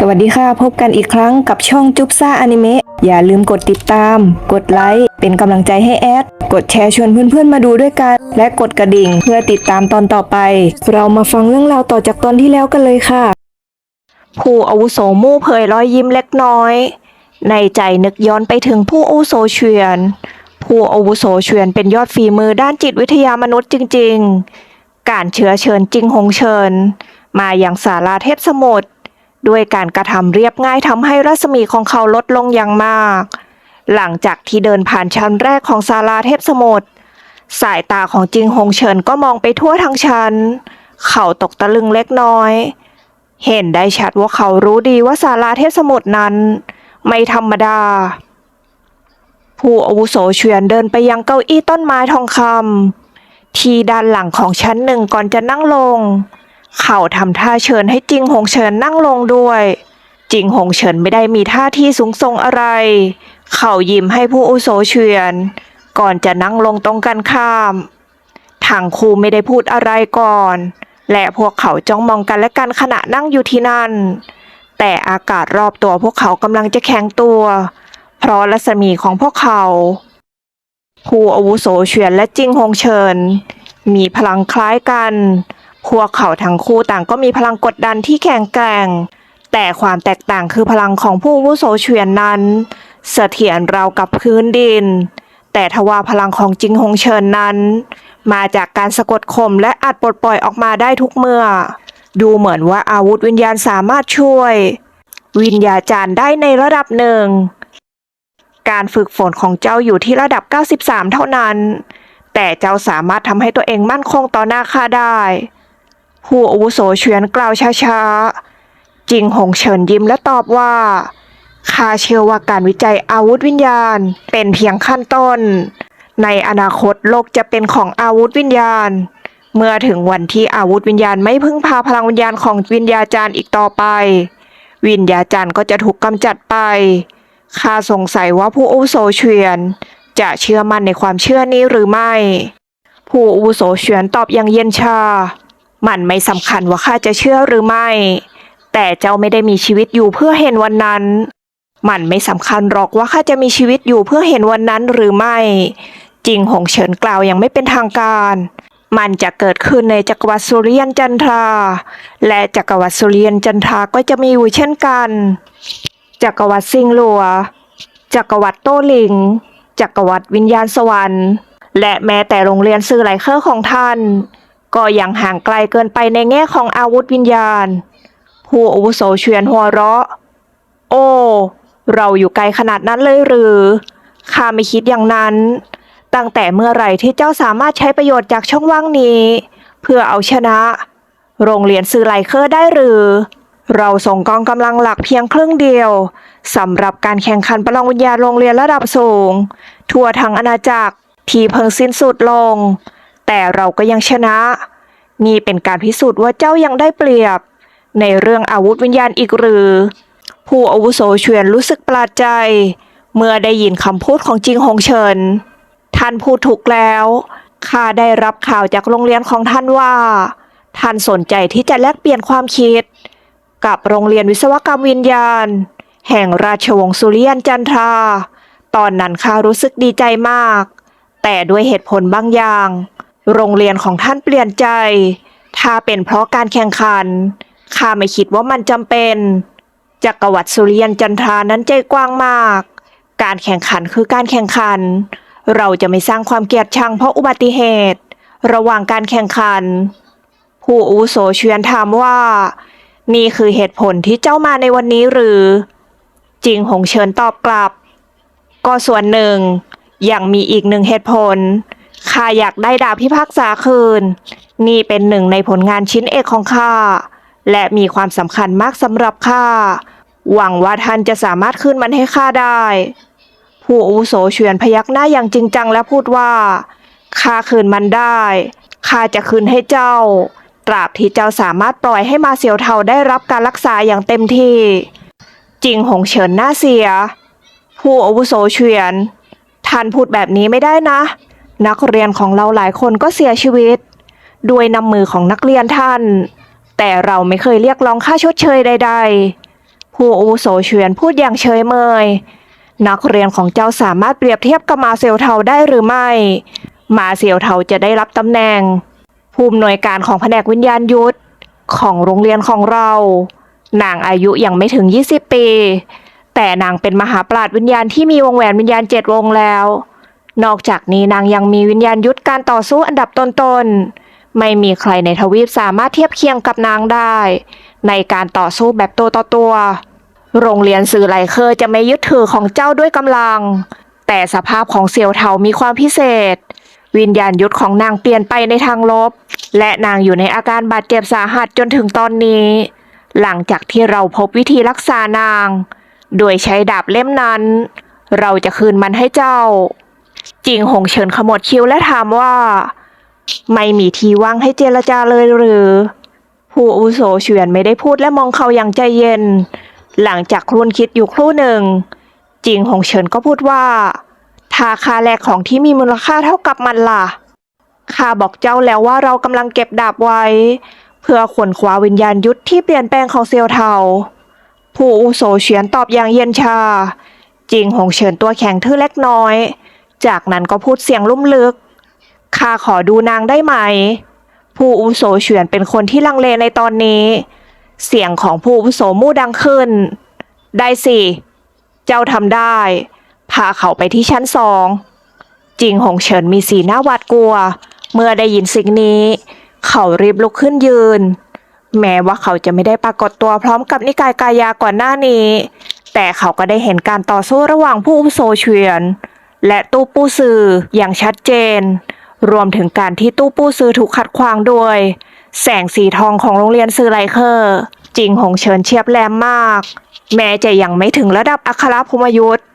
สวัสดีค่ะ พบกันอีกครั้งกับช่องจุ๊บซ่าอนิเมะอย่าลืมกดติดตาม กดไลค์ เป็นกำลังใจให้แอด กดแชร์ชวนเพื่อนๆมาดูด้วยกัน และกดกระดิ่งเพื่อติดตามตอนต่อไป เรามาฟังเรื่องราวต่อจากตอนที่แล้วกันเลยค่ะ ผู้อาวุโสมู่เผยรอยยิ้มเล็กน้อย ในใจนึกย้อนไปถึงผู้อาวุโสเฉียน ผู้อาวุโสเฉียนเป็นยอดฝีมือด้านจิตวิทยามนุษย์จริง ๆ การเชื้อเชิญจริงหงเชิญ มาอย่างสาราเทพสมุทร ด้วยการกระทำเรียบง่ายทำให้รัศมีของเขาลดลงอย่างมาก หลังจากที่เดินผ่านชั้นแรกของศาลาเทพสมุทรสายตาของจิงหงเฉินก็มองไปทั่วทั้งชั้น เขาตกตะลึงเล็กน้อย เห็นได้ชัดว่าเขารู้ดีว่าศาลาเทพสมุทรนั้น ไม่ธรรมดา ผู้อาวุโสเฉียนเดินไปยังเก้าอี้ต้นไม้ทองคำที่ด้านหลังของชั้นหนึ่งก่อนจะนั่งลง เขาทำท่าเชิญให้จิงหงเฉินนั่งลงด้วย จิงหงเฉินไม่ได้มีท่าที่สูงส่งอะไร เขายิ้มให้ผู้อุโสเฉียน ก่อนจะนั่งลงตรงกันข้ามทางครูไม่ได้พูดอะไรก่อน และพวกเขาจ้องมองกันและกันขณะนั่งอยู่ที่นั่น แต่อากาศรอบตัวพวกเขากำลังจะแข็งตัว เพราะรัศมีของพวกเขาผู้อาวุโสเฉียนและจิงหงเฉินมีพลังคล้ายกัน พวกเขาทั้งคู่ต่างก็มีพลังกดดันที่แข็งแกร่ง แต่ความแตกต่างคือพลังของผู้วุโสเฉียนนั้น เสถียรราวกับพื้นดิน แต่ทว่าพลังของจิงหงเฉินนั้น มาจากการสะกดข่มและอัดปลดปล่อยออกมาได้ทุกเมื่อ ดูเหมือนว่าอาวุธวิญญาณสามารถช่วย วิญญาจารย์ได้ในระดับหนึ่ง การฝึกฝนของเจ้าอยู่ที่ระดับ 93 เท่านั้น แต่เจ้าสามารถทำให้ตัวเองมั่นคงต่อหน้าข้าได้ ผู้อาวุโสเฉียนกล่าวช้าๆ จิงหงเฉินยิ้มและตอบว่าข้าเชื่อว่าการวิจัยอาวุธวิญญาณเป็นเพียงขั้นต้น ในอนาคตโลกจะเป็นของอาวุธวิญญาณ เมื่อถึงวันที่อาวุธวิญญาณไม่พึ่งพาพลังวิญญาณของวิญญาจารย์อีกต่อไป วิญญาจารย์ก็จะถูกกำจัดไปข้าสงสัยว่าผู้อุโสเฉียน จะเชื่อมั่นในความเชื่อนี้หรือไม่ ผู้อุโสเฉียนตอบอย่างเย็นชา มันไม่สำคัญว่าข้าจะเชื่อหรือไม่ แต่เจ้าไม่ได้มีชีวิตอยู่เพื่อเห็นวันนั้น มันไม่สำคัญหรอกว่าข้าจะมีชีวิตอยู่เพื่อเห็นวันนั้นหรือไม่ จริงหงเฉินกล่าวอย่างไม่เป็นทางการ มันจะเกิดขึ้นในจักรวรรดิสุริยันจันทรา และจักรวรรดิสุริยันจันทราก็จะมีอยู่เช่นกัน จักรวรรดิซิงหลัว จักรวรรดิโต้หลิง จักรวรรดิวิญญาณสวรรค์ และแม้แต่โรงเรียนสื่อไหลเคอร์ของท่าน ก็ยังห่างไกลเกินไปในแง่ของอาวุธวิญญาณ ผู้อาวุโสเฉียนหัวเราะ โอ้ เราอยู่ไกลขนาดนั้นเลยหรือ ข้าไม่คิดอย่างนั้น ตั้งแต่เมื่อไหร่ที่เจ้าสามารถใช้ประโยชน์จากช่องว่างนี้ เพื่อเอาชนะ โรงเรียนสื่อไหลเคอร์ได้หรือ เราส่งกองกำลังหลักเพียงครึ่งเดียวสำหรับการแข่งขันประลองวิญญาณโรงเรียนระดับสูง ทั่วทั้งอาณาจักรที่เพิ่งสิ้นสุดลง แต่เราก็ยังชนะ นี่เป็นการพิสูจน์ว่าเจ้ายังได้เปรียบ ในเรื่องอาวุธวิญญาณอีกหรือ ผู้อาวุโสเฉียนรู้สึกประหลาดใจ เมื่อได้ยินคำพูดของจิงหงเฉิน ท่านพูดถูกแล้วข้าได้รับข่าวจากโรงเรียนของท่านว่า ท่านสนใจที่จะแลกเปลี่ยนความคิด กับโรงเรียนวิศวกรรมวิญญาณ แห่งราชวงศ์สุริยันจันทรา ตอนนั้นข้ารู้สึกดีใจมาก แต่ด้วยเหตุผลบางอย่าง โรงเรียนของท่านเปลี่ยนใจ ถ้าเป็นเพราะการแข่งขัน ข้าไม่คิดว่ามันจำเป็น จักรวรรดิสุริยันจันทรานั้นใจกว้างมาก การแข่งขันคือการแข่งขัน เราจะไม่สร้างความเกลียดชังเพราะอุบัติเหตุ ระหว่างการแข่งขัน ผู้อุโสเชียนถามว่า นี่คือเหตุผลที่เจ้ามาในวันนี้หรือ จิงหงเชิญตอบกลับ ก็ส่วนหนึ่ง ยังมีอีกหนึ่งเหตุผล ข้าอยากได้ดาบพิพากษาคืน นี่เป็นหนึ่งในผลงานชิ้นเอกของข้า และมีความสำคัญมากสำหรับข้า หวังว่าท่านจะสามารถคืนมันให้ข้าได้ ผู้อุโสเฉียนพยักหน้าอย่างจริงจังและพูดว่า ข้าคืนมันได้ ข้าจะคืนให้เจ้า ตราบที่เจ้าสามารถปล่อยให้มาเสียวเทาได้รับการรักษาอย่างเต็มที่ จริงหงเฉินหน้าเสีย ผู้อาวุโสเฉียนท่านพูดแบบนี้ไม่ได้นะ นักเรียนของเราหลายคนก็เสียชีวิต ด้วยน้ำมือของนักเรียนท่าน แต่เราไม่เคยเรียกร้องค่าชดเชยใด ๆ ผู้อุโสเฉียนพูดอย่างเฉยเมย นักเรียนของเจ้าสามารถเปรียบเทียบกับมาเซลเทาได้หรือไม่ มาเซลเทาจะได้รับตำแหน่ง ผู้อำนวยการของแผนกวิญญาณยุทธของโรงเรียนของเรา นางอายุยังไม่ถึง 20 ปี แต่นางเป็นมหาปราชญ์วิญญาณที่มีวงแหวนวิญญาณเจ็ดวงแล้ว นอกจากนี้นางยังมีวิญญาณยุทธการต่อสู้อันดับต้นๆ ไม่มีใครในทวีปสามารถเทียบเคียงกับนางได้ ในการต่อสู้แบบตัวต่อตัว โรงเรียนสื่อไหลเคอร์จะไม่ยึดถือของเจ้าด้วยกำลัง แต่สภาพของเซียวเทามีความพิเศษ วิญญาณยุทธของนางเปลี่ยนไปในทางลบ และนางอยู่ในอาการบาดเจ็บสาหัสจนถึงตอนนี้ หลังจากที่เราพบวิธีรักษานาง โดยใช้ดาบเล่มนั้น เราจะคืนมันให้เจ้า จิงหงเฉินขมวดคิ้วและถามว่า ไม่มีทีว่างให้เจรจาเลยหรือ ผู้อุโสเฉวียนไม่ได้พูดและมองเขาอย่างใจเย็น หลังจากครุ่นคิดอยู่ครู่หนึ่ง จิงหงเฉินก็พูดว่าถ้าค่าแลกของที่มีมูลค่าเท่ากับมันล่ะข้าบอกเจ้าแล้วว่าเรากำลังเก็บดาบไว้ เพื่อขวนขวาวิญญาณยุทธที่เปลี่ยนแปลงของเซียวเทาผู้อุโสเฉียนตอบอย่างเย็นชา จิงหงเฉินตัวแข็งทื่อเล็กน้อย จากนั้นก็พูดเสียงลุ่มลึก ข้าขอดูนางได้ไหม ผู้อุโสเฉียนเป็นคนที่ลังเลในตอนนี้ เสียงของผู้อุโสมู่ดังขึ้น ได้สิ เจ้าทำได้ พาเขาไปที่ชั้นสองจิงหงเฉินมีสีหน้าหวาดกลัว เมื่อได้ยินสิ่งนี้ เขารีบลุกขึ้นยืน แม้ว่าเขาจะไม่ได้ปรากฏตัวพร้อมกับนิกายกายาก่อนหน้านี้ แต่เขาก็ได้เห็นการต่อสู้ระหว่างผู้อุโสเฉียน และตู้ปู้ซืออย่างชัดเจน รวมถึงการที่ตู้ปู้ซือถูกขัดขวางโดย แสงสีทองของโรงเรียนซือไลเคอร์จิงหงเฉินเฉียบแหลมมาก แม้จะยังไม่ถึงระดับอัครพมยุทธ์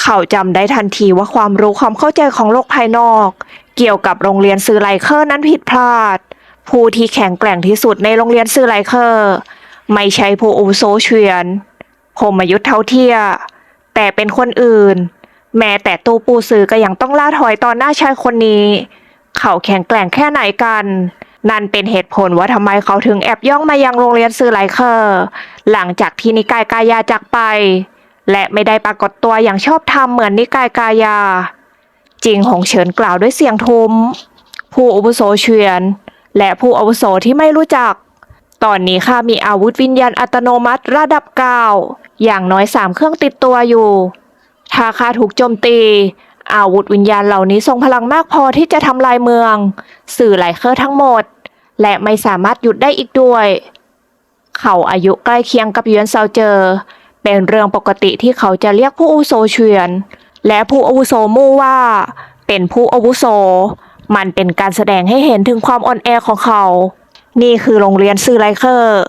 เขาจำได้ทันทีว่าความรู้ความเข้าใจของโลกภายนอก เกี่ยวกับโรงเรียนซือไลเคอร์นั้นผิดพลาด ผู้ที่แข็งแกร่งที่สุดในโรงเรียนซือไลเคอร์ ไม่ใช่ผู้อุโสเฉียนพมยุทธ์เท่าเทีย แต่เป็นคนอื่น แม้แต่ตูปูซือก็ยังต้องล่าถอยต่อหน้าชายคนนี้ เขาแข็งแกร่งแค่ไหนกัน นั่นเป็นเหตุผลว่าทำไมเขาถึงแอบย่องมายังโรงเรียนซือไลเคอร์ หลังจากที่นิกายกายาจากไป และไม่ได้ปรากฏตัวอย่างชอบธรรมเหมือนนิกายกายา จริงหงเฉินกล่าวด้วยเสียงทุ้ม ผู้อาวุโสเฉียน และผู้อาวุโสที่ไม่รู้จัก ตอนนี้ข้ามีอาวุธวิญญาณอัตโนมัติระดับเก้าอย่างน้อยสามเครื่องติดตัวอยู่ ถ้าข้าถูกโจมตี อาวุธวิญญาณเหล่านี้ทรงพลังมากพอที่จะทำลายเมือง สื่อไหลเคอร์ทั้งหมด และไม่สามารถหยุดได้อีกด้วย เขาอายุใกล้เคียงกับเยวนเซาเจอ เป็นเรื่องปกติที่เขาจะเรียกผู้อาวุโสเฉียน และผู้อาวุโสมู่ว่า เป็นผู้อาวุโส มันเป็นการแสดงให้เห็นถึงความอ่อนแอของเขา นี่คือโรงเรียนซื่อไลเคอร์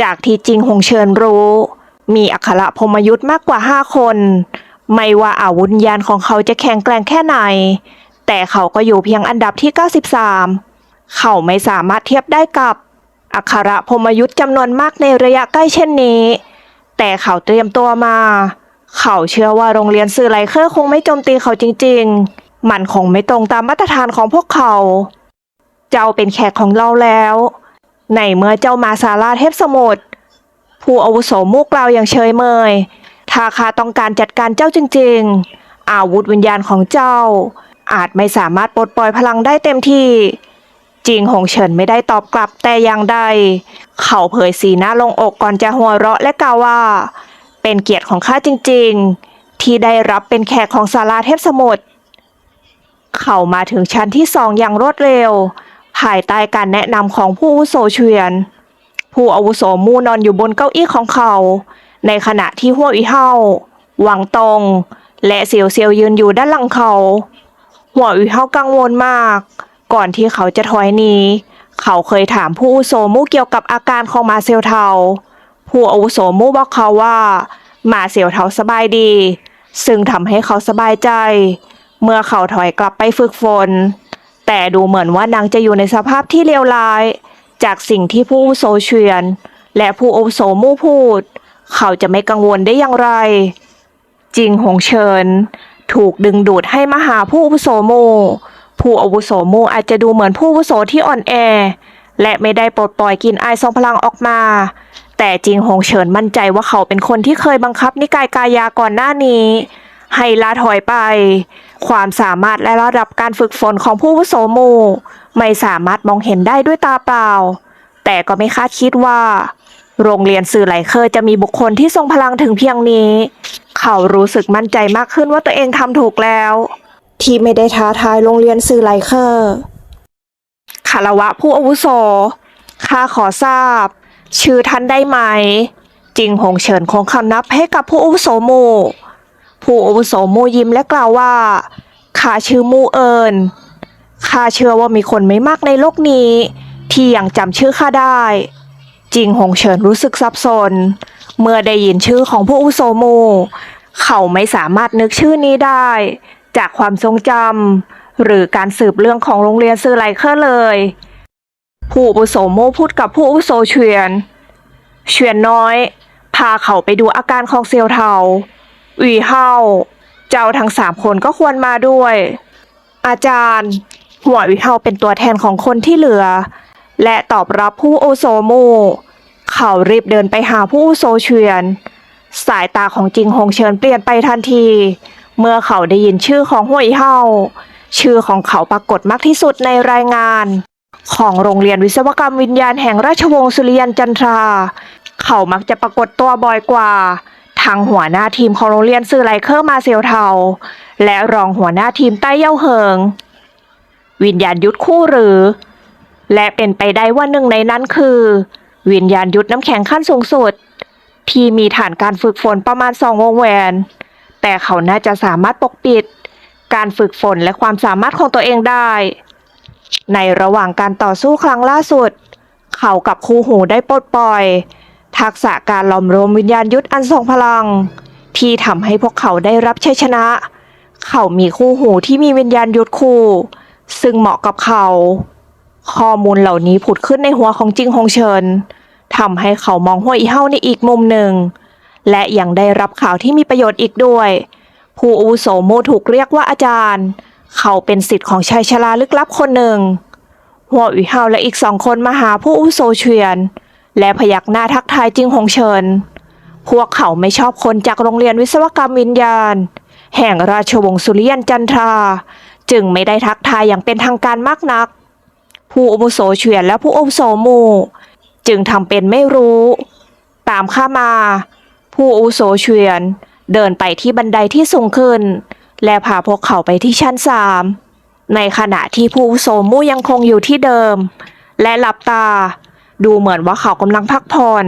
จากที่จริงหงเชิญรู้ มีอัคระพมยุทธ์มากกว่าห้าคน ไม่ว่าอาวุธญาณของเขาจะแข็งแกร่งแค่ไหน แต่เขาก็อยู่เพียงอันดับที่ 93 เขาไม่สามารถเทียบได้กับ อัครพมยุทธ์จำนวนมากในระยะใกล้เช่นนี้ แต่เขาเตรียมตัวมา เขาเชื่อว่าโรงเรียนสื่อไลเคอร์คงไม่โจมตีเขาจริง ๆ มันคงไม่ตรงตามมาตรฐานของพวกเขา เจ้าเป็นแขกของเราแล้ว ในเมื่อเจ้ามาซาลาเทพสมุทรผู้อาวุโสมุกล่าวอย่างเฉยเมย ถ้าข้าต้องการจัดการเจ้าจริงๆ อาวุธวิญญาณของเจ้า อาจไม่สามารถปลดปล่อยพลังได้เต็มที่จริงหงเฉินไม่ได้ตอบกลับแต่อย่างใด เขาเผยสีหน้าลงอกก่อนจะหัวเราะและกล่าวว่า เป็นเกียรติของข้าจริงๆ ที่ได้รับเป็นแขกของศาลาเทพสมุทรเขามาถึงชั้นที่สองอย่างรวดเร็ว ภายใต้การแนะนำของผู้อาวุโสเฉียน ผู้อาวุโสมู่นอนอยู่บนเก้าอี้ของเขา ในขณะที่หัวอีเฮาหวังตง และเซียวเซียวยืนอยู่ด้านหลังเขา หัวอีเฮากังวลมาก ก่อนที่เขาจะถอยหนีเขาเคยถามผู้อุโสมู่เกี่ยวกับอาการของมาเซลเทา ผู้อุโสมู่บอกเขาว่ามาเซลเทาสบายดี ซึ่งทำให้เขาสบายใจ เมื่อเขาถอยกลับไปฝึกฝน แต่ดูเหมือนว่านางจะอยู่ในสภาพที่เลวร้าย จากสิ่งที่ผู้อาวุโสเฉียน และผู้อาวุโสมู่พูด เขาจะไม่กังวลได้อย่างไร จริงหงเฉินถูกดึงดูดให้มาหาผู้อาวุโสโมผู้อาวุโสโมอาจจะดูเหมือนผู้อาวุโสที่อ่อนแอ และไม่ได้ปลดปล่อยกินอายทรงพลังออกมา แต่จริงหงเฉินมั่นใจว่าเขาเป็นคนที่เคยบังคับนิกายกายาก่อนหน้านี้ ให้ลาถอยไป ความสามารถและระดับการฝึกฝนของผู้อาวุโสมูไม่สามารถมองเห็นได้ด้วยตาเปล่า แต่ก็ไม่คาดคิดว่า โรงเรียนสื่อไหลเคอร์จะมีบุคคลที่ทรงพลังถึงเพียงนี้ เขารู้สึกมั่นใจมากขึ้นว่าตัวเองทำถูกแล้ว ที่ไม่ได้ท้าทายโรงเรียนสื่อไหลเคอร์คารวะผู้อาวุโสข้าขอทราบ ชื่อท่านได้ไหมจริงหงเฉินคงคำนับให้กับผู้อาวุโสหมู่ ผู้อาวุโสหมู่ยิ้มและกล่าวว่าข้าชื่อหมู่เอิญข้าเชื่อว่ามีคนไม่มากในโลกนี้ ที่ยังจำชื่อข้าได้ จริงหงเฉินรู้สึกสับสน เมื่อได้ยินชื่อของผู้อุโสมู เขาไม่สามารถนึกชื่อนี้ได้ จากความทรงจำหรือการสืบเรื่องของโรงเรียนซื่อไลเคอร์เลย ผู้อุโสมูพูดกับผู้อุโสเฉียนเฉียนน้อย พาเขาไปดูอาการของเซียวเทาหวีเฮาเจ้าทั้งสามคนก็ควรมาด้วย อาจารย์ หัววีเฮาเป็นตัวแทนของคนที่เหลือ และตอบรับผู้โอโซมูเขารีบเดินไปหาผู้โซเฉียน สายตาของจิงหงเฉินเปลี่ยนไปทันที เมื่อเขาได้ยินชื่อของหัวอีเฮาชื่อของเขาปรากฏมากที่สุดในรายงาน ของโรงเรียนวิศวกรรมวิญญาณแห่งราชวงศ์สุริยันจันทรา เขามักจะปรากฏตัวบ่อยกว่าทางหัวหน้าทีมของโรงเรียนสื่อไลเคอร์มาเซียวเทา และรองหัวหน้าทีมใต้เย่าเหิง วิญญาณยุทธคู่หรือ และเป็นไปได้ว่าหนึ่งในนั้นคือ วิญญาณยุทธน้ำแข็งขั้นสูงสุด ที่มีฐานการฝึกฝนประมาณสองวงแหวน แต่เขาน่าจะสามารถปกปิด การฝึกฝนและความสามารถของตัวเองได้ ในระหว่างการต่อสู้ครั้งล่าสุด เขากับคู่หูได้ปลดปล่อย ทักษะการหลอมรวมวิญญาณยุทธอันทรงพลัง ที่ทำให้พวกเขาได้รับชัยชนะ เขามีคู่หูที่มีวิญญาณยุทธคู่ ซึ่งเหมาะกับเขา ข้อมูลเหล่านี้ผุดขึ้นในหัวของจิงฮงเฉินทำให้เขามองหัวอีเฮาในอีกมุมหนึ่ง และยังได้รับข่าวที่มีประโยชน์อีกด้วย ผู้อุโสโมถูกเรียกว่าอาจารย์ เขาเป็นสิทธิ์ของชายชราลึกลับคนหนึ่ง หัวอีเฮาและอีกสองคนมาหาผู้อุโสเฉียน และพยักหน้าทักทายจิงฮงเฉินพวกเขาไม่ชอบคนจากโรงเรียนวิศวกรรมวิญญาณ แห่งราชวงศ์สุริยันจันทรา จึงไม่ได้ทักทายอย่างเป็นทางการมากนัก ผู้อาวุโสเฉียนและผู้อาวุโสหมู่ จึงทำเป็นไม่รู้ ตามข้ามา ผู้อาวุโสเฉียน เดินไปที่บันไดที่สูงขึ้น และพาพวกเขาไปที่ชั้นสามในขณะที่ผู้อาวุโสหมู่ยังคงอยู่ที่เดิม และหลับตา ดูเหมือนว่าเขากำลังพักผ่อน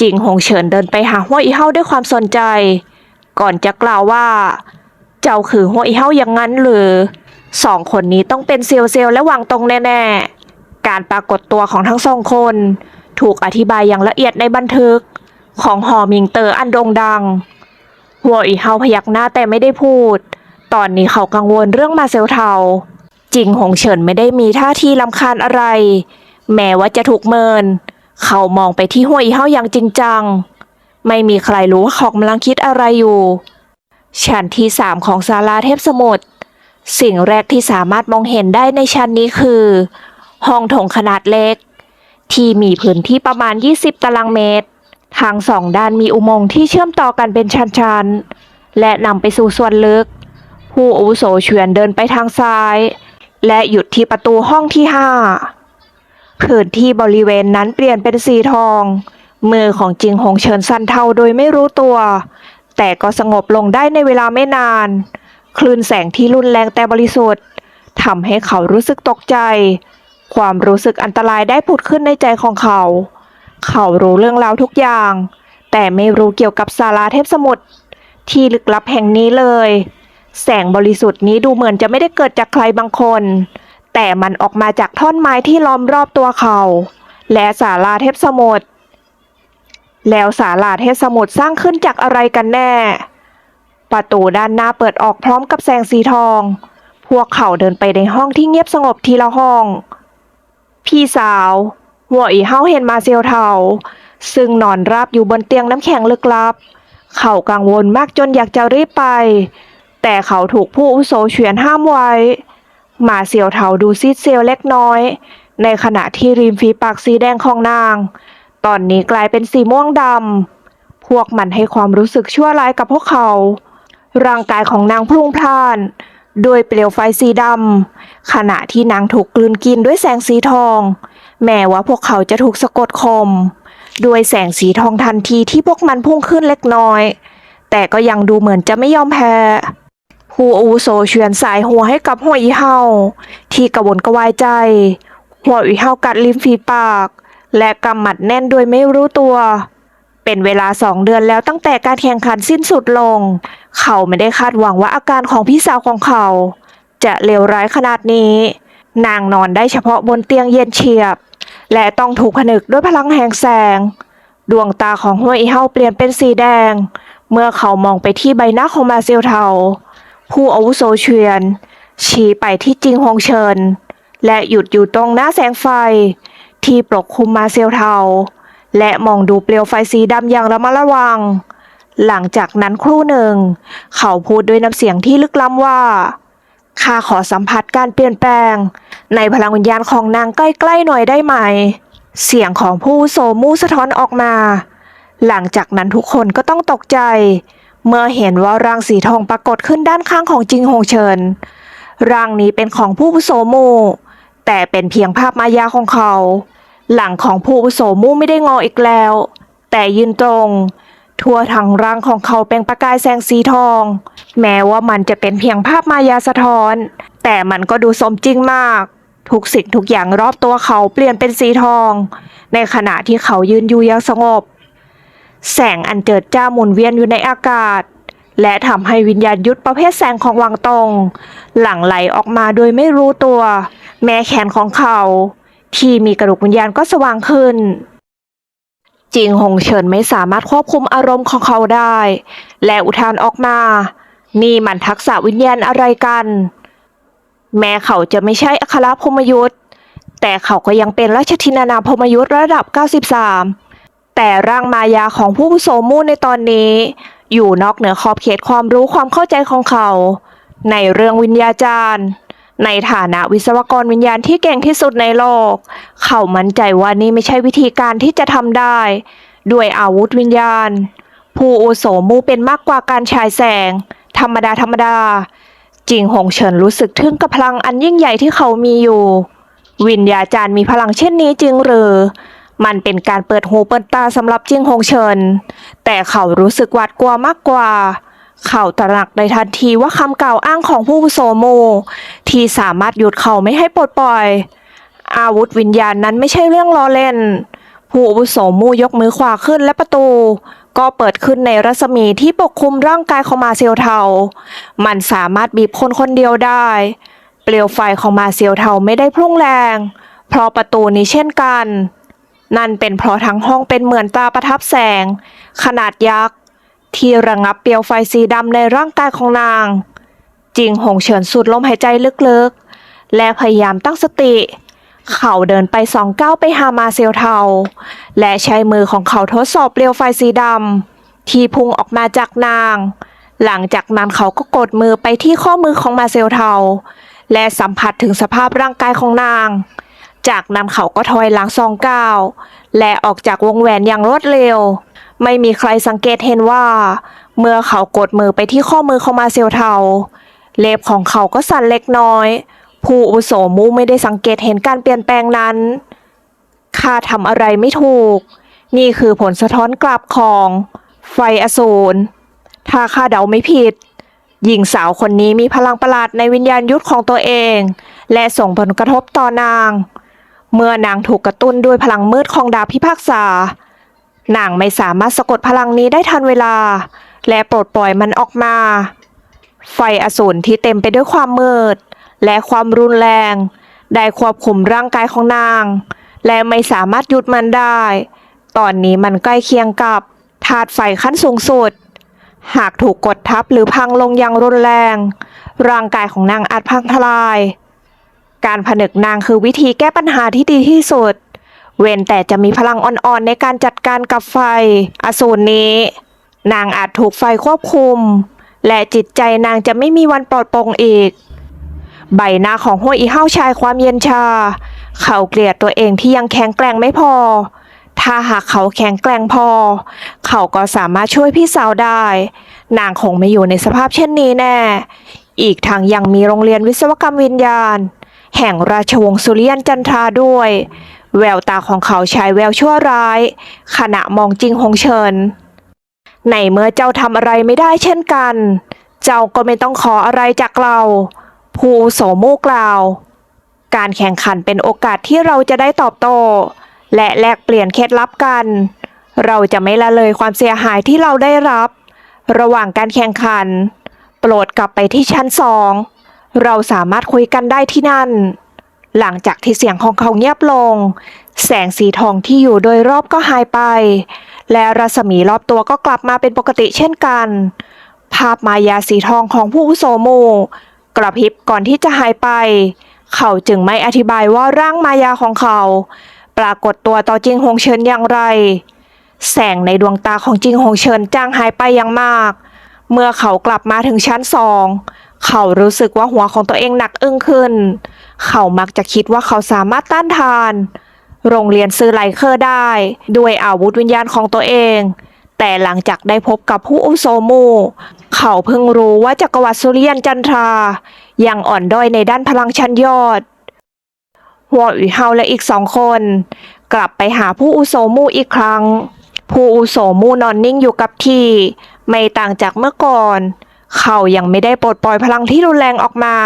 จิงหงเฉินเดินไปหาหัวอีเฮาด้วยความสนใจ ก่อนจะกล่าวว่า เจ้าคือหัวอีเฮาอย่างนั้นหรือ สองคนนี้ต้องเป็นเซียวเซียวและวังตรงแน่ๆ การปรากฏตัวของทั้งสองคน ถูกอธิบายอย่างละเอียดในบันทึก ของหอมิงเตอร์อันโด่งดังหัวอีเฮาพยักหน้าแต่ไม่ได้พูด ตอนนี้เขากังวลเรื่องมาเซลเทาจิงหงเฉินไม่ได้มีท่าทีลำคาญอะไร แม้ว่าจะถูกเมิน เขามองไปที่หัวอีเฮาอย่างจริงจัง ไม่มีใครรู้ว่าเขากำลังคิดอะไรอยู่ชั้นที่สามของศาลาเทพสมุทร สิ่งแรกที่สามารถมองเห็นได้ในชั้นนี้คือ ห้องโถงขนาดเล็ก ที่มีพื้นที่ประมาณ 20 ตารางเมตร ทางสองด้านมีอุโมงค์ที่เชื่อมต่อกันเป็นชั้นๆ และนำไปสู่ส่วนลึก ผู้อาวุโสเฉวียนเดินไปทางซ้าย และหยุดที่ประตูห้องที่ห้าพื้นที่บริเวณนั้นเปลี่ยนเป็นสีทอง มือของจิงหงเฉินสั่นเทาโดยไม่รู้ตัว แต่ก็สงบลงได้ในเวลาไม่นาน คลื่นแสงที่รุนแรงแต่บริสุทธิ์ทำให้เขารู้สึกตกใจ ความรู้สึกอันตรายได้ผุดขึ้นในใจของเขา เขารู้เรื่องราวทุกอย่าง แต่ไม่รู้เกี่ยวกับศาลาเทพสมุทรที่ลึกลับแห่งนี้เลย แสงบริสุทธิ์นี้ดูเหมือนจะไม่ได้เกิดจากใครบางคน แต่มันออกมาจากท่อนไม้ที่ล้อมรอบตัวเขา และศาลาเทพสมุทรแล้วศาลาเทพสมุทรสร้างขึ้นจากอะไรกันแน่ ประตูด้านหน้าเปิดออกพร้อมกับแสงสีทอง พวกเขาเดินไปในห้องที่เงียบสงบทีละห้อง พี่สาว หัวอีเฮาเห็นมาเซียวเทาซึ่งนอนราบอยู่บนเตียงน้ำแข็งลึกลับ เขากังวลมากจนอยากจะรีบไป แต่เขาถูกผู้อุโสเฉวียนห้ามไว้ มาเซียวเทาดูซีดเซียวเล็กน้อย ในขณะที่ริมฝีปากสีแดงของนาง ตอนนี้กลายเป็นสีม่วงดำพวกมันให้ความรู้สึกชั่วร้ายกับพวกเขา ร่างกายของนางพุ่งพล่านโดวยเปลวไฟสีดำขณะที่นางถูกกลืนกินด้วยแสงสีทอง แม้ว่าพวกเขาจะถูกสะกดคมด้วยแสงสีทองทันทีที่พวกมันพุ่งขึ้นเล็กน้อย แต่ก็ยังดูเหมือนจะไม่ยอมแพ้ผู้อาวุโสเฉือนสายหัวให้กับหัวอีเฮาที่กระวนกระวายใจ หัวอีเฮากัดริมฝีปาก และกำหมัดแน่นโดยไม่รู้ตัว เป็นเวลาสองเดือนแล้วตั้งแต่การแข่งขันสิ้นสุดลง เขาไม่ได้คาดหวังว่าอาการของพี่สาวของเขา จะเลวร้ายขนาดนี้ นางนอนได้เฉพาะบนเตียงเย็นเฉียบ และต้องถูกผนึกด้วยพลังแห่งแสง ดวงตาของหัวอีเฮาเปลี่ยนเป็นสีแดง เมื่อเขามองไปที่ใบหน้าของมาเซลเทา ผู้อาวุโสเชียน ชี้ไปที่จิงฮงเชิญ และหยุดอยู่ตรงหน้าแสงไฟ ที่ปกคลุมมาเซลเทา และมองดูเปลวไฟสีดำอย่างระมัดระวัง หลังจากนั้นครู่หนึ่ง เขาพูดด้วยน้ำเสียงที่ลึกล้ำว่าข้าขอสัมผัสการเปลี่ยนแปลง ในพลังวิญญาณของนางใกล้ๆหน่อยได้ไหม เสียงของผู้โสมูสะท้อนออกมา หลังจากนั้นทุกคนก็ต้องตกใจ เมื่อเห็นว่าร่างสีทองปรากฏขึ้นด้านข้างของจิงฮงเฉินร่างนี้เป็นของผู้โสมูแต่เป็นเพียงภาพมายาของเขา หลังของผู้อุโสมู่ไม่ได้งออีกแล้ว แต่ยืนตรง ทั่วทั้งร่างของเขาเป็นประกายแสงสีทอง แม้ว่ามันจะเป็นเพียงภาพมายาสะท้อน แต่มันก็ดูสมจริงมาก ทุกสิ่งทุกอย่างรอบตัวเขาเปลี่ยนเป็นสีทอง ในขณะที่เขายืนอยู่อย่างสงบ แสงอันเจิดจ้าหมุนเวียนอยู่ในอากาศ และทำให้วิญญาณยุทธประเภทแสงของวังตงหลั่งไหลออกมาโดยไม่รู้ตัว แม้แขนของเขา ที่มีกระดูกวิญญาณก็สว่างขึ้น จิงหงเฉินไม่สามารถควบคุมอารมณ์ของเขาได้ และอุทานออกมา นี่มันทักษะวิญญาณอะไรกัน แม้เขาจะไม่ใช่อัครพมยุทธ์แต่เขาก็ยังเป็นราชธินานาพมยุทธ์ระดับ 93 แต่ร่างมายาของผู้โสมูในตอนนี้ อยู่นอกเหนือขอบเขตความรู้ความเข้าใจของเขา ในเรื่องวิญญาจารย์ ในฐานะวิศวกรวิญญาณที่เก่งที่สุดในโลก เขามั่นใจว่านี่ไม่ใช่วิธีการที่จะทำได้ ด้วยอาวุธวิญญาณ ผู้อุโสมูเป็นมากกว่าการฉายแสง ธรรมดาธรรมดา จิงหงเฉินรู้สึกทึ่งกับพลังอันยิ่งใหญ่ที่เขามีอยู่ วิญญาจารย์มีพลังเช่นนี้จริงหรือมันเป็นการเปิดหูเปิดตาสำหรับจิงหงเฉิน แต่เขารู้สึกหวาดกลัวมากกว่า เขาตระหนักในทันทีว่าคำกล่าวอ้างของผู้อาวุโสโม ที่สามารถหยุดเขาไม่ให้ปลดปล่อย อาวุธวิญญาณนั้นไม่ใช่เรื่องล้อเล่น ผู้อุโสมูยกมือขวาขึ้นและประตู ก็เปิดขึ้นในรัศมีที่ปกคลุมร่างกายของมาเซียวเทา มันสามารถบีบคนคนเดียวได้ เปลวไฟของมาเซียวเทาไม่ได้พุ่งแรง เพราะประตูนี้เช่นกัน นั่นเป็นเพราะทั้งห้องเป็นเหมือนตาประทับแสง ขนาดยักษ์ ที่ระงับเปลวไฟสีดำในร่างกายของนาง จิงหงเฉินสูดลมหายใจลึกๆ และพยายามตั้งสติ เขาเดินไปสองก้าวไปหามาเซลเทา และใช้มือของเขาทดสอบเปลวไฟสีดำที่พุ่งออกมาจากนาง หลังจากนั้นเขาก็กดมือไปที่ข้อมือของมาเซลเทา และสัมผัสถึงสภาพร่างกายของนาง จากนั้นเขาก็ถอยหลังสองก้าวและออกจากวงแหวนอย่างรวดเร็ว ไม่มีใครสังเกตเห็นว่า เมื่อเขากดมือไปที่ข้อมือของมาเซลเทา เล็บของเขาก็สั่นเล็กน้อย ผู้อุโสมูไม่ได้สังเกตเห็นการเปลี่ยนแปลงนั้นข้าทำอะไรไม่ถูก นี่คือผลสะท้อนกลับของ ไฟอสูร ถ้าข้าเดาไม่ผิด หญิงสาวคนนี้มีพลังประหลาดในวิญญาณยุทธของตัวเอง และส่งผลกระทบต่อนาง เมื่อนางถูกกระตุ้นด้วยพลังมืดของดาบพิพากษา นางไม่สามารถสะกดพลังนี้ได้ทันเวลา และปลดปล่อยมันออกมา ไฟอสูรที่เต็มไปด้วยความมืด และความรุนแรง ได้ควบคุมร่างกายของนาง และไม่สามารถหยุดมันได้ ตอนนี้มันใกล้เคียงกับธาตุไฟขั้นสูงสุด หากถูกกดทับหรือพังลงอย่างรุนแรง ร่างกายของนางอาจพังทลาย การผนึกนางคือวิธีแก้ปัญหาที่ดีที่สุด เว้นแต่จะมีพลังอ่อนๆในการจัดการกับไฟ อสูรนี้ นางอาจถูกไฟควบคุม และจิตใจนางจะไม่มีวันปลอดโปร่งอีก ใบหน้าของห้วยอีเฮาชายความเย็นชา เขาเกลียดตัวเองที่ยังแข็งแกร่งไม่พอ ถ้าหากเขาแข็งแกร่งพอ เขาก็สามารถช่วยพี่สาวได้ นางคงไม่อยู่ในสภาพเช่นนี้แน่ อีกทางยังมีโรงเรียนวิศวกรรมวิญญาณ แห่งราชวงศ์สุริยันจันทราด้วย แววตาของเขาฉายแววชั่วร้าย ขณะมองจิงหงเฉินในเมื่อเจ้าทำอะไรไม่ได้เช่นกัน เจ้าก็ไม่ต้องขออะไรจากเรา ภูโสมูกล่าว การแข่งขันเป็นโอกาสที่เราจะได้ตอบโต้ และแลกเปลี่ยนเคล็ดลับกัน เราจะไม่ละเลยความเสียหายที่เราได้รับ ระหว่างการแข่งขัน โปรดกลับไปที่ชั้นสอง เราสามารถคุยกันได้ที่นั่น หลังจากที่เสียงของเขาเงียบลง แสงสีทองที่อยู่โดยรอบก็หายไป และรัศมีรอบตัวก็กลับมาเป็นปกติเช่นกัน ภาพมายาสีทองของผู้โสมูกระพริบก่อนที่จะหายไป เขาจึงไม่อธิบายว่าร่างมายาของเขา ปรากฏตัวต่อจิงหงเฉินอย่างไร แสงในดวงตาของจิงหงเฉินจางหายไปอย่างมาก เมื่อเขากลับมาถึงชั้นสอง เขารู้สึกว่าหัวของตัวเองหนักอึ้งขึ้น เขามักจะคิดว่าเขาสามารถต้านทาน โรงเรียนซื้อไลเคอร์ได้ ด้วยอาวุธวิญญาณของตัวเอง แต่หลังจากได้พบกับผู้อุโสมู เขาเพิ่งรู้ว่าจักรวรรดิสุริยันจันทรา ยังอ่อนด้อยในด้านพลังชั้นยอดหัวอุยเฮาและอีกสองคน กลับไปหาผู้อุโสมูอีกครั้ง ผู้อุโสมูนอนนิ่งอยู่กับที่ ไม่ต่างจากเมื่อก่อน เขายังไม่ได้ปลดปล่อยพลังที่รุนแรงออกมา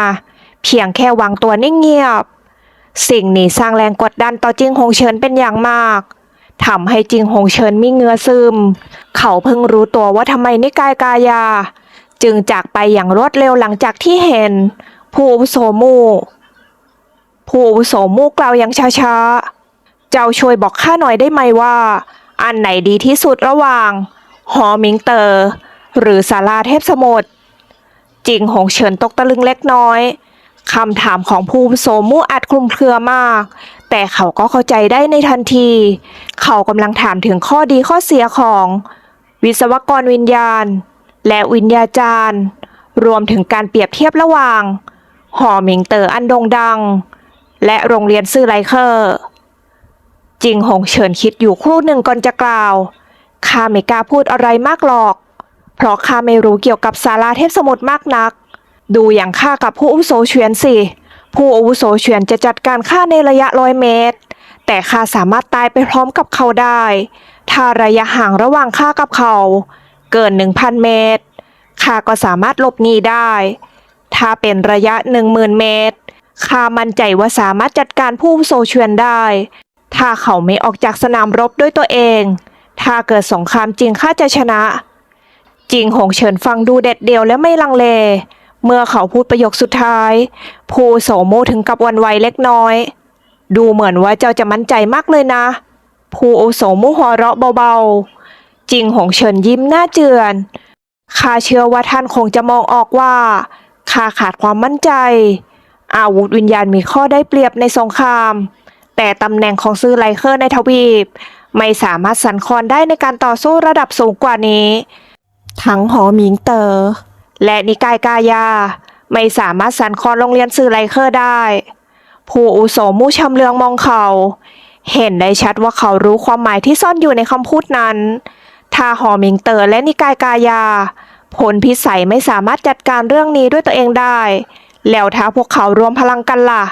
เพียงแค่วางตัวนิ่งเงียบ สิ่งนี้สร้างแรงกดดันต่อจิงหงเฉินเป็นอย่างมากทำให้จิงหงเฉินมีเงือซึม เขาเพิ่งรู้ตัวว่าทำไมนิกายกายา จึงจากไปอย่างรวดเร็วหลังจากที่เห็น ผู้อุโสมูผู้อุโสมูกล่าวอย่างช้าๆ เจ้าช่วยบอกข้าหน่อยได้ไหมว่า อันไหนดีที่สุดระหว่าง หอมิงเตอร์ หรือศาลาเทพสมุทรจิงหงเฉินตกตะลึงเล็กน้อย คำถามของภูมิโสมูอาจคลุมเครือมาก แต่เขาก็เข้าใจได้ในทันที เขากำลังถามถึงข้อดีข้อเสียของ วิศวกรวิญญาณ และวิญญาจารย์ รวมถึงการเปรียบเทียบระหว่าง หอหมิงเตออันโด่งดัง และโรงเรียนซื่อไลเคอร์จิงหงเฉินคิดอยู่ครู่หนึ่งก่อนจะกล่าวข้าไม่กล้าพูดอะไรมากหรอก เพราะข้าไม่รู้เกี่ยวกับศาลาเทพสมุทรมากนัก ดูอย่างข้ากับผู้อุโสเฉียนสิ ผู้อุโสเฉียนจะจัดการข้าในระยะร้อยเมตร แต่ข้าสามารถตายไปพร้อมกับเขาได้ ถ้าระยะห่างระหว่างข้ากับเขา เกิน1,000เมตร ข้าก็สามารถหลบหนีได้ ถ้าเป็นระยะ10,000เมตร ข้ามั่นใจว่าสามารถจัดการผู้อุโสเฉียนได้ ถ้าเขาไม่ออกจากสนามรบด้วยตัวเอง ถ้าเกิดสงครามจริงข้าจะชนะ จริงหงเฉินฟังดูเด็ดเดียวและไม่ลังเล เมื่อเขาพูดประโยคสุดท้าย ภูโสโมถึงกับวันไหวเล็กน้อย ดูเหมือนว่าเจ้าจะมั่นใจมากเลยนะ ภูโสโมหัวเราะเบาๆ จริงหงเฉินยิ้มหน้าเจือนข้าเชื่อว่าท่านคงจะมองออกว่าข้าขาดความมั่นใจ อาวุธวิญญาณมีข้อได้เปรียบในสงคราม แต่ตำแหน่งของซื้อไลเคอร์ในทวีป ไม่สามารถสั่นคลอนได้ในการต่อสู้ระดับสูงกว่านี้ ทั้งหอหมิงเตอ และนิกายกายา ไม่สามารถสั่นคลอนโรงเรียนสื่อไลเคอร์ได้ ผู้อุโสมูชำเลืองมองเขา เห็นได้ชัดว่าเขารู้ความหมายที่ซ่อนอยู่ในคำพูดนั้น ถ้าหอหมิงเตอร์และนิกายกายา ผลพิสัยไม่สามารถจัดการเรื่องนี้ด้วยตัวเองได้ แล้วถ้าพวกเขารวมพลังกันล่ะ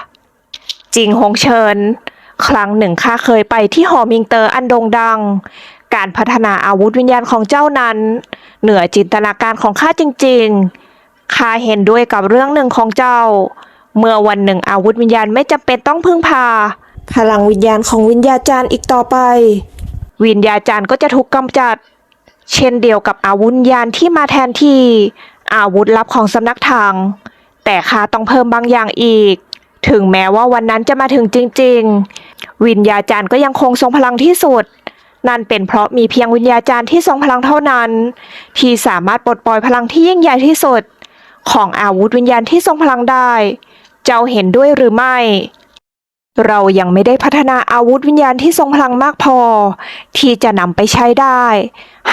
จริงหงเฉินครั้งหนึ่งข้าเคยไปที่หอมิงเตอร์อันโด่งดัง การพัฒนาอาวุธวิญญาณของเจ้านั้น เหนือจินตนาการของข้าจริงๆ ข้าเห็นด้วยกับเรื่องหนึ่งของเจ้า เมื่อวันหนึ่งอาวุธวิญญาณไม่จำเป็นต้องพึ่งพา พลังวิญญาณของวิญญาจารย์อีกต่อไป วิญญาจารย์ก็จะถูกกำจัด เช่นเดียวกับอาวุธวิญญาณที่มาแทนที่อาวุธลับของสำนักทาง แต่ข้าต้องเพิ่มบางอย่างอีก ถึงแม้ว่าวันนั้นจะมาถึงจริง ๆ วิญญาจารย์ก็ยังคงทรงพลังที่สุด นั่นเป็นเพราะมีเพียงวิญญาจารย์ที่ทรงพลังเท่านั้น ที่สามารถปลดปล่อยพลังที่ยิ่งใหญ่ที่สุด ของอาวุธวิญญาณที่ทรงพลังได้ เจ้าเห็นด้วยหรือไม่ เรายังไม่ได้พัฒนาอาวุธวิญญาณที่ทรงพลังมากพอ ที่จะนำไปใช้ได้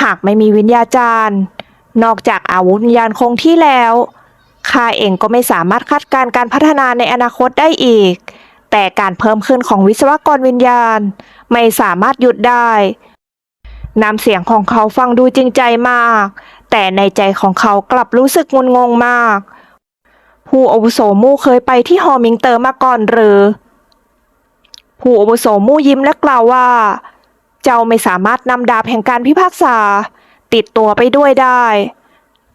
หากไม่มีวิญญาจารย์ นอกจากอาวุธวิญญาณคงที่แล้วข้าเองก็ไม่สามารถคาดการณ์การพัฒนาในอนาคตได้อีก แต่การเพิ่มขึ้นของวิศวกรวิญญาณ ไม่สามารถหยุดได้ น้ำเสียงของเขาฟังดูจริงใจมาก แต่ในใจของเขากลับรู้สึกงุนงงมาก ผู้อาวุโสมู่เคยไปที่ฮอมิงเตอร์มาก่อนหรือ ผู้อาวุโสมู่ยิ้มและกล่าวว่า เจ้าไม่สามารถนำดาบแห่งการพิพากษา ติดตัวไปด้วยได้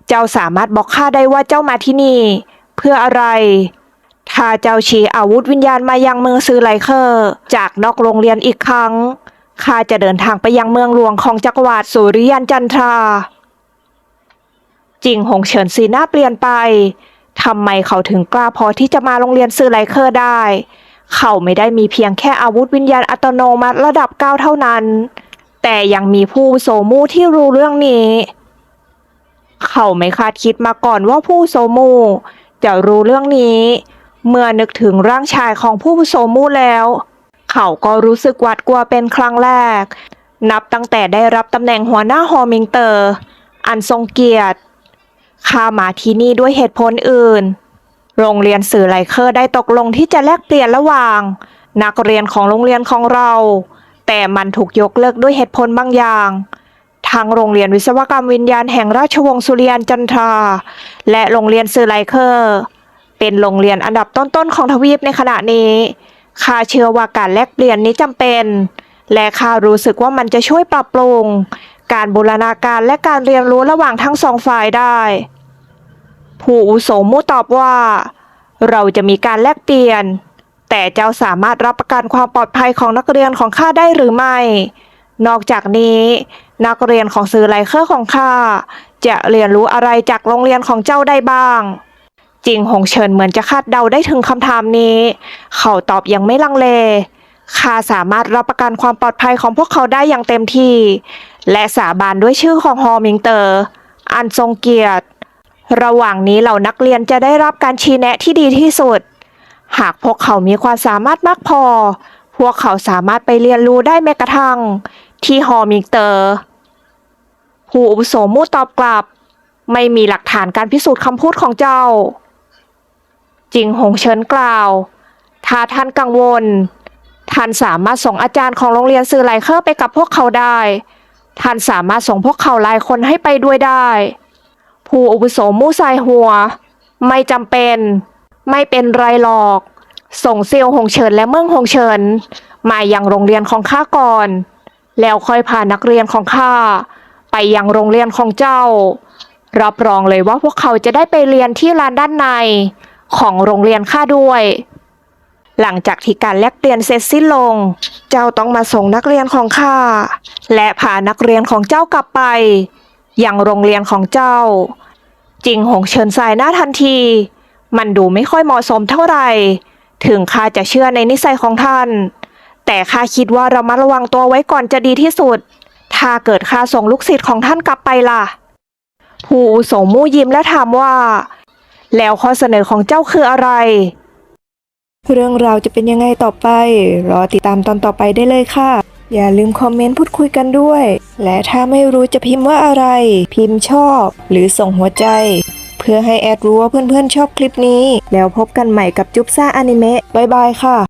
เจ้าสามารถบอกข้าได้ว่าเจ้ามาที่นี่ เพื่ออะไร ถ้าเจ้าชีอาวุธวิญญาณมายังเมืองซือไลเคอร์ จากนอกโรงเรียนอีกครั้งข้าจะเดินทางไปยังเมืองหลวงของจักรวรรดิสุริยันจันทรา จิงหงเฉินสีหน้าเปลี่ยนไปทำไมเขาถึงกล้าพอที่จะมาโรงเรียนซือไลเคอร์ได้ เขาไม่ได้มีเพียงแค่อาวุธวิญญาณอัตโนมัติระดับเก้าเท่านั้น แต่ยังมีผู้โสมูที่รู้เรื่องนี้ เขาไม่คาดคิดมาก่อนว่าผู้โสมูจะรู้เรื่องนี้ เมื่อนึกถึงร่างชายของผู้โสมูแล้ว เขาก็รู้สึกหวาดกลัวเป็นครั้งแรก นับตั้งแต่ได้รับตำแหน่งหัวหน้าฮอมิงเตอร์ อันทรงเกียรติข้ามาที่นี่ด้วยเหตุผลอื่น โรงเรียนสื่อไลเคอร์ได้ตกลงที่จะแลกเปลี่ยนระหว่าง นักเรียนของโรงเรียนของเรา แต่มันถูกยกเลิกด้วยเหตุผลบางอย่างทางโรงเรียนวิศวกรรมวิญญาณแห่งราชวงศ์สุริยันจันทรา และโรงเรียนสื่อไลเคอร์ เป็นโรงเรียนอันดับต้นๆของทวีปในขณะนี้ข้าเชื่อว่าการแลกเปลี่ยนนี้จำเป็น และข้ารู้สึกว่ามันจะช่วยปรับปรุง การบูรณาการและการเรียนรู้ระหว่างทั้งสองฝ่ายได้ ผู้อุโสมูตอบว่า เราจะมีการแลกเปลี่ยน แต่เจ้าสามารถรับประกันความปลอดภัยของนักเรียนของข้าได้หรือไม่ นอกจากนี้นักเรียนของสื่อไลเคอร์ของข้าจะเรียนรู้อะไรจากโรงเรียนของเจ้าได้บ้าง จิงหงเฉินเหมือนจะคาดเดาได้ถึงคำถามนี้ เขาตอบอยังไม่ลังเลข้าสามารถรับประกันความปลอดภัยของพวกเขาได้อย่างเต็มที่ และสาบานด้วยชื่อของฮอมิงเตอร์ อันทรงเกียรติ ระหว่างนี้เหล่านักเรียนจะได้รับการชี้แนะที่ดีที่สุด หากพวกเขามีความสามารถมากพอ พวกเขาสามารถไปเรียนรู้ได้แม้กระทั่ง ที่ฮอมิงเตอร์ ผู้อาวุโสมูตอบกลับ ไม่มีหลักฐานการพิสูจน์คำพูดของเจ้า จิงหงเฉินกล่าว ถ้าท่านกังวล ท่านสามารถส่งอาจารย์ของโรงเรียนสื่อไลเคอร์ไปกับพวกเขาได้ ท่านสามารถส่งพวกเขาหลายคนให้ไปด้วยได้ ผู้อาวุโสมู่สายหัว ไม่จำเป็น ไม่เป็นไรหรอก ส่งเซียวหงเฉินและเมืองหงเฉินมาอยังโรงเรียนของข้าก่อน แล้วค่อยพานักเรียนของข้าไปยังโรงเรียนของเจ้า รับรองเลยว่าพวกเขาจะได้ไปเรียนที่ลานด้านใน ของโรงเรียนข้าด้วย หลังจากที่การแลกเปลี่ยนเสร็จสิ้นลง เจ้าต้องมาส่งนักเรียนของข้าและพานักเรียนของเจ้ากลับไป ยังโรงเรียนของเจ้า จิงหงเฉินสายหน้าทันที มันดูไม่ค่อยเหมาะสมเท่าไหร่ ถึงข้าจะเชื่อในนิสัยของท่าน แต่ข้าคิดว่าเรามาระวังตัวไว้ก่อนจะดีที่สุด ถ้าเกิดข้าส่งลูกศิษย์ของท่านกลับไปล่ะ ผู้อาวุโสมู่ยิ้มและถามว่า แล้วข้อเสนอของเจ้าคืออะไร เรื่องราวจะเป็นยังไงต่อไป รอติดตามตอนต่อไปได้เลยค่ะ อย่าลืมคอมเมนต์พูดคุยกันด้วย และถ้าไม่รู้จะพิมพ์ว่าอะไร พิมพ์ชอบ หรือส่งหัวใจ เพื่อให้แอดรู้ว่าเพื่อนๆชอบคลิปนี้ แล้วพบกันใหม่กับจุ๊บซ่าอนิเมะบายบายค่ะ